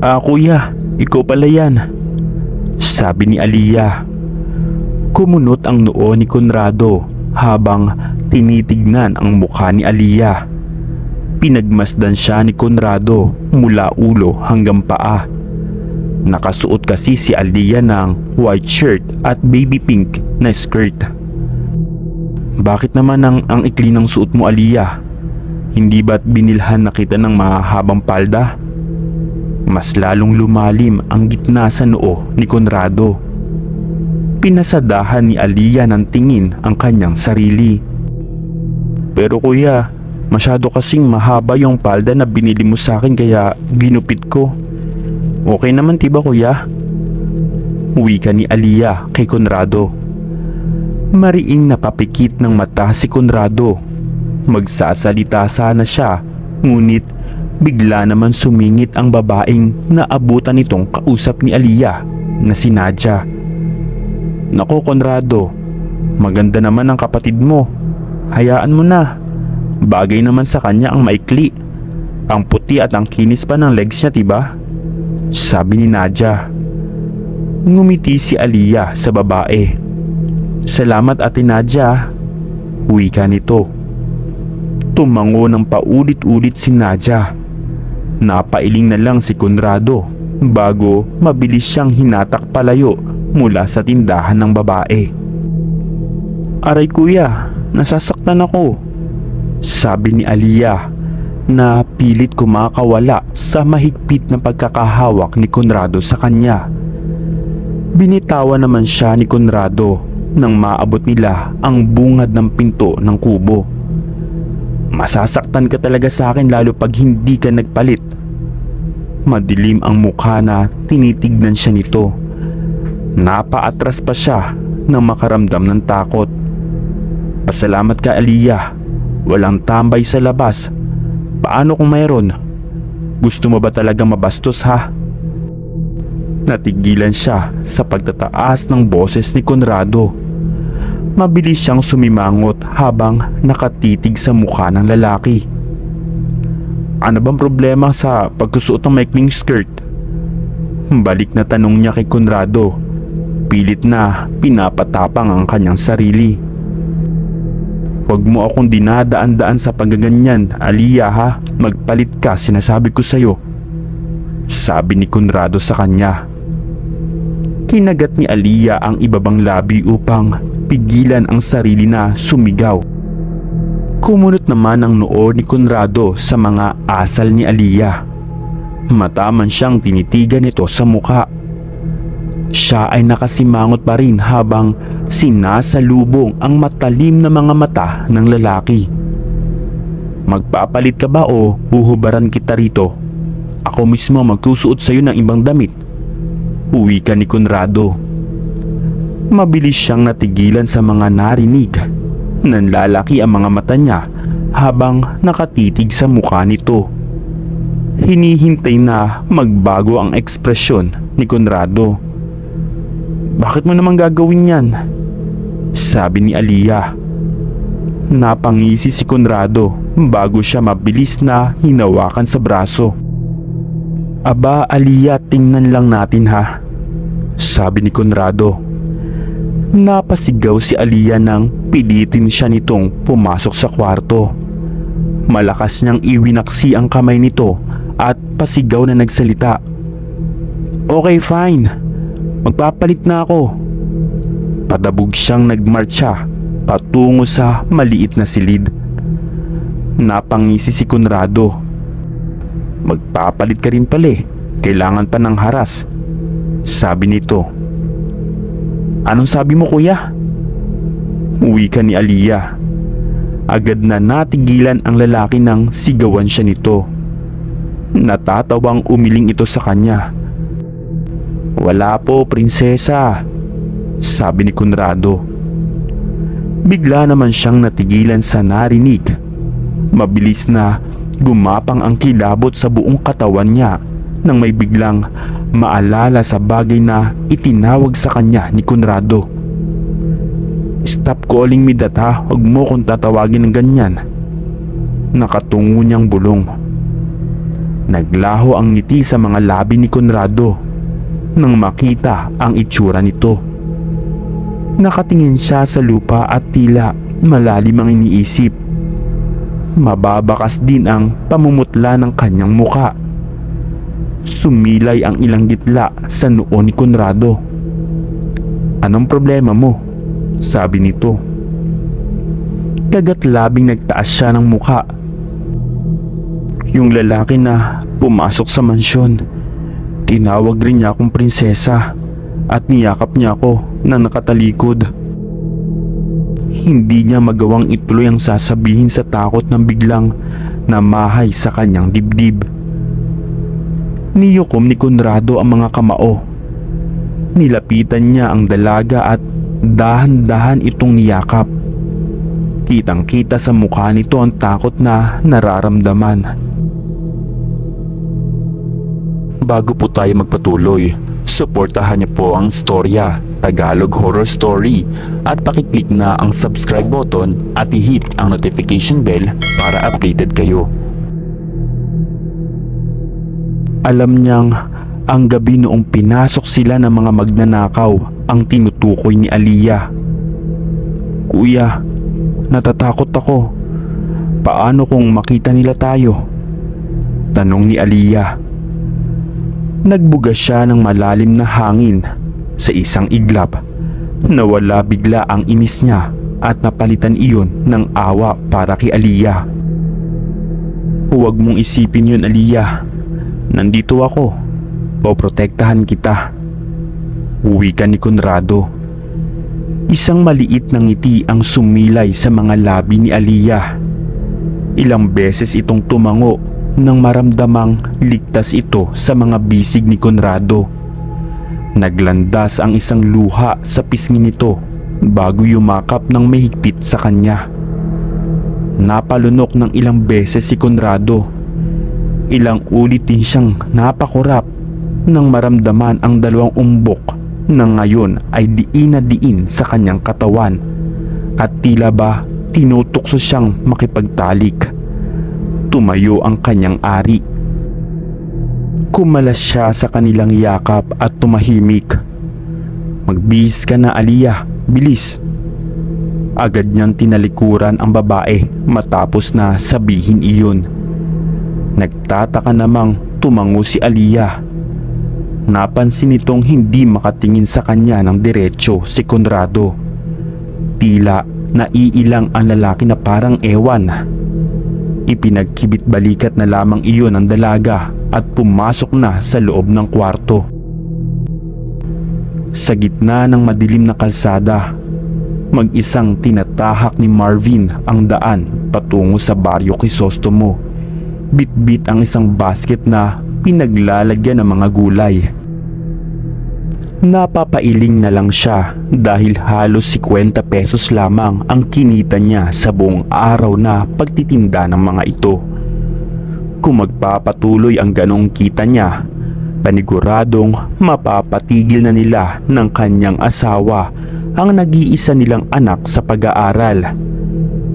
Ah, kuya, ikaw pala yan. Sabi ni Aliyah. Kumunot ang noo ni Conrado habang tinitignan ang mukha ni Aliyah. Pinagmasdan siya ni Conrado mula ulo hanggang paa. Nakasuot kasi si Aliyah ng white shirt at baby pink na skirt. Bakit naman ang, ang ikli ng suot mo Aliyah? Hindi ba't binilhan na kita ng mahabang palda? Mas lalong lumalim ang gitna sa noo ni Conrado. Pinasadahan ni Aliyah ng tingin ang kanyang sarili. Pero kuya, masyado kasing mahaba yung palda na binili mo sa akin kaya ginupit ko. Okay naman tiba kuya? Uwi ka ni Aliyah kay Conrado. Mariing napapikit ng mata si Conrado. Magsasalita sana siya, ngunit bigla naman sumingit ang babaeng naabutan nitong kausap ni Aliyah na si Nadja. Nako Conrado, maganda naman ang kapatid mo. Hayaan mo na. Bagay naman sa kanya ang maikli. Ang puti at ang kinis pa ng legs niya, tiba? Sabi ni Nadja. Ngumiti si Aliyah sa babae. Salamat ate Nadja. Uwi ka nito. Tumango ng paulit-ulit si Nadja. Napailing na lang si Conrado bago mabilis siyang hinatak palayo mula sa tindahan ng babae. Aray kuya, nasasaktan ako. Sabi ni Aliyah na pilit kumakawala sa mahigpit na pagkakahawak ni Conrado sa kanya. Binitawan naman siya ni Conrado nang maabot nila ang bungad ng pinto ng kubo. Masasaktan ka talaga sa akin lalo pag hindi ka nagpalit. Madilim ang mukha na tinitignan siya nito. Napaatras pa siya nang makaramdam ng takot. Pasalamat ka Aliyah. Walang tambay sa labas. Paano kung mayroon? Gusto mo ba talaga mabastos ha? Natigilan siya sa pagtataas ng boses ni Conrado. Mabilis siyang sumimangot habang nakatitig sa mukha ng lalaki. Ano bang problema sa pagkusuot ng maikling skirt? Balik na tanong niya kay Conrado. Pilit na pinapatapang ang kanyang sarili. Huwag mo akong dinadaan-daan sa paggaganyan, Aliyah ha. Magpalit ka, sinasabi ko sa'yo. Sabi ni Conrado sa kanya. Kinagat ni Aliyah ang ibabang labi upang pigilan ang sarili na sumigaw. Kumunot naman ang noo ni Conrado sa mga asal ni Aliyah. Mataman siyang tinitigan ito sa muka. Siya ay nakasimangot pa rin habang sinasalubong ang matalim na mga mata ng lalaki. Magpapalit ka ba o buhubaran kita rito? Ako mismo magsusuot sa iyo ng ibang damit. Uwi ka ni Conrado. Mabilis siyang natigilan sa mga narinig. Nanlalaki ang mga mata niya habang nakatitig sa mukha nito. Hinihintay na magbago ang ekspresyon ni Conrado. Bakit mo naman gagawin yan? Sabi ni Aliyah. Napangisi si Conrado bago siya mabilis na hinawakan sa braso. Aba Aliyah tingnan lang natin ha. Sabi ni Conrado. Napasigaw si Aliyah nang pilitin siya nitong pumasok sa kwarto. Malakas niyang iwinaksi ang kamay nito at pasigaw na nagsalita. Okay fine, magpapalit na ako. Padabog siyang nagmarcha patungo sa maliit na silid. Napangisi si Conrado. Magpapalit ka rin pala eh. Kailangan pa ng haras. Sabi nito. Anong sabi mo kuya? Uwi ka ni Aliyah. Agad na natigilan ang lalaki nang sigawan siya nito. Natatawang umiling ito sa kanya. Wala po, prinsesa, sabi ni Conrado. Bigla naman siyang natigilan sa narinig. Mabilis na gumapang ang kilabot sa buong katawan niya nang may biglang maalala sa bagay na itinawag sa kanya ni Conrado. Stop calling me that ha, huwag mo kong tatawagin ng ganyan. Nakatungo niyang bulong. Naglaho ang ngiti sa mga labi ni Conrado nang makita ang itsura nito. Nakatingin siya sa lupa at tila malalim ang iniisip. Mababakas din ang pamumutla ng kanyang muka. Sumilay ang ilang gitla sa noo ni Conrado. Anong problema mo? Sabi nito. Kagat labing nagtaas siya ng muka. Yung lalaki na pumasok sa mansyon, tinawag rin niya akong prinsesa at niyakap niya ako na nakatalikod. Hindi niya magawang ituloy ang sasabihin sa takot ng biglang namahay sa kanyang dibdib. Niyukom ni Conrado ang mga kamao. Nilapitan niya ang dalaga at dahan-dahan itong niyakap. Kitang kita sa mukha nito ang takot na nararamdaman. Bago po tayo magpatuloy, suportahan niyo po ang storya Tagalog Horror Story at pakiclick na ang subscribe button at i-hit ang notification bell para updated kayo. Alam niyang ang gabi noong pinasok sila ng mga magnanakaw ang tinutukoy ni Aliyah. Kuya, natatakot ako. Paano kung makita nila tayo? Tanong ni Aliyah. Nagbuga siya ng malalim na hangin sa isang iglap. Nawala bigla ang inis niya at napalitan iyon ng awa para kay Aliyah. Huwag mong isipin yun Aliyah. Nandito ako. Poprotektahan kita. Uwi ka ni Conrado. Isang maliit na ngiti ang sumilay sa mga labi ni Aliyah. Ilang beses itong tumango nang maramdamang ligtas ito sa mga bisig ni Conrado. Naglandas ang isang luha sa pisngi nito bago yumakap ng mahigpit sa kanya. Napalunok ng ilang beses si Conrado. Ilang ulit din siyang napakurap nang maramdaman ang dalawang umbok na ngayon ay diin na diin sa kanyang katawan at tila ba tinutukso siyang makipagtalik. Tumayo ang kanyang ari. Kumalas siya sa kanilang yakap at tumahimik. Magbihis ka na Aliyah, bilis. Agad niyang tinalikuran ang babae matapos na sabihin iyon. Nagtataka namang tumango si Aliyah. Napansin nitong hindi makatingin sa kanya ng diretsyo si Conrado. Tila naiilang ang lalaki na parang ewan. Ipinagkibit balikat na lamang iyon ng dalaga at pumasok na sa loob ng kwarto. Sa gitna ng madilim na kalsada, mag-isang tinatahak ni Marvin ang daan patungo sa baryo Crisostomo. Bit-bit ang isang basket na pinaglalagyan ng mga gulay. Napapailing na lang siya dahil halos 50 pesos lamang ang kinita niya sa buong araw na pagtitinda ng mga ito. Kung magpapatuloy ang ganong kita niya, paniguradong mapapatigil na nila ng kanyang asawa ang nag-iisa nilang anak sa pag-aaral.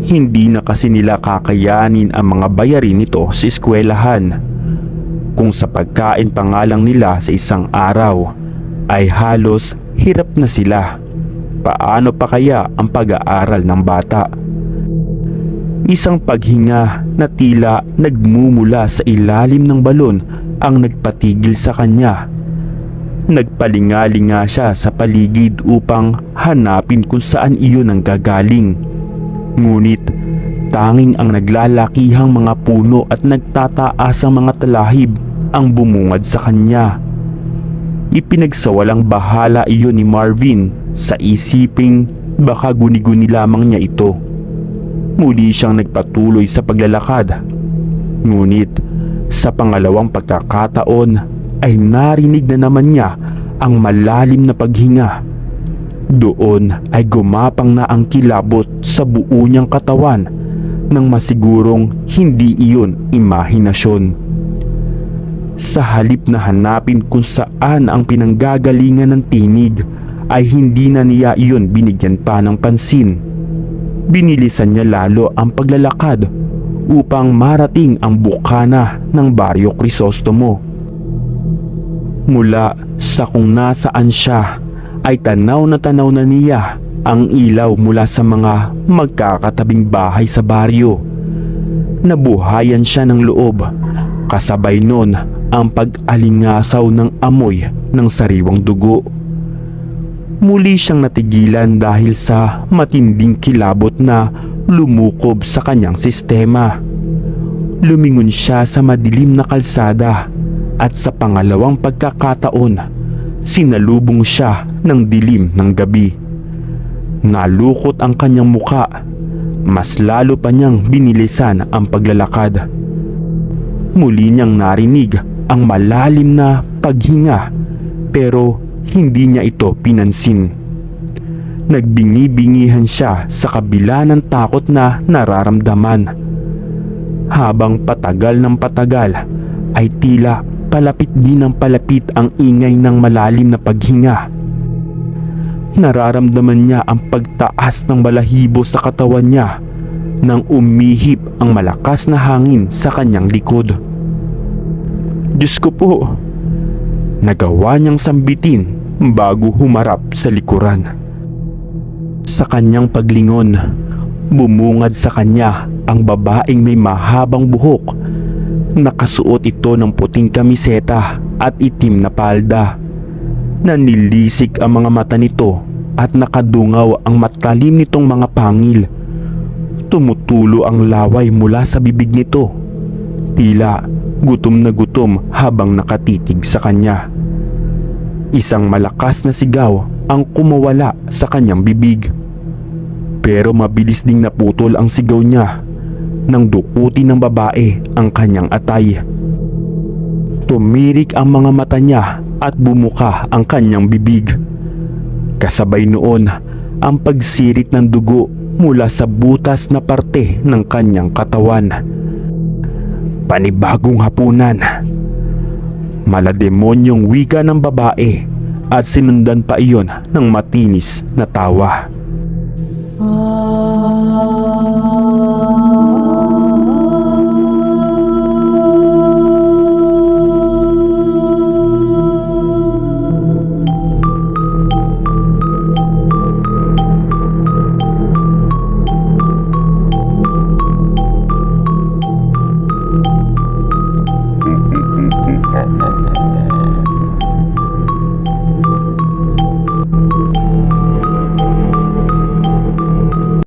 Hindi na kasi nila kakayanin ang mga bayarin nito sa eskwelahan. Kung sa pagkain pa nga nila sa isang araw, ay halos hirap na sila. Paano pa kaya ang pag-aaral ng bata? Isang paghinga na tila nagmumula sa ilalim ng balon ang nagpatigil sa kanya. Nagpalingalinga siya sa paligid upang hanapin kung saan iyon ang gagaling. Ngunit tanging ang naglalakihang mga puno at nagtataasang mga talahib ang bumungad sa kanya. Ipinagsawalang bahala iyon ni Marvin sa isiping baka guni-guni lamang niya ito. Muli siyang nagpatuloy sa paglalakad. Ngunit Sa pangalawang pagkakataon ay narinig na naman niya ang malalim na paghinga. Doon ay gumapang na ang kilabot sa buo niyang katawan nang masigurong hindi iyon imahinasyon. Sa halip na hanapin kung saan ang pinanggagalingan ng tinig ay hindi na niya iyon binigyan pa ng pansin. Binilisan niya lalo ang paglalakad upang marating ang bukana ng Baryo Crisostomo. Mula sa kung nasaan siya ay tanaw na tanaw na niya ang ilaw mula sa mga magkakatabing bahay sa baryo. Nabuhayan siya ng loob, kasabay nun ang pag-alingasaw ng amoy ng sariwang dugo. Muli siyang natigilan dahil sa matinding kilabot na lumukob sa kanyang sistema. Lumingon siya sa madilim na kalsada at sa pangalawang pagkakataon, sinalubong siya ng dilim ng gabi. Nalukot ang kanyang muka, mas lalo pa niyang binilisan ang paglalakad. Muli niyang narinig ang malalim na paghinga pero hindi niya ito pinansin. Nagbingi-bingihan siya sa kabila ng takot na nararamdaman. Habang patagal ng patagal ay tila palapit din ng palapit ang ingay ng malalim na paghinga. Nararamdaman niya ang pagtaas ng balahibo sa katawan niya nang umihip ang malakas na hangin sa kanyang likod. Diyos ko po, nagawa niyang sambitin bago humarap sa likuran. Sa kanyang paglingon, bumungad sa kanya ang babaeng may mahabang buhok. Nakasuot ito ng puting kamiseta at itim na palda. Nanilisik ang mga mata nito at nakadungaw ang matalim nitong mga pangil. Tumutulo ang laway mula sa bibig nito. Tila gutom na gutom habang nakatitig sa kanya. Isang malakas na sigaw ang kumawala sa kanyang bibig. Pero mabilis ding naputol ang sigaw niya nang dukutin ng babae ang kanyang atay. Tumirik ang mga mata niya at bumuka ang kanyang bibig. Kasabay noon ang pagsirit ng dugo mula sa butas na parte ng kanyang katawan. Panibagong hapunan. Malademonyong wika ng babae at sinundan pa iyon ng matinis na tawa. Ah.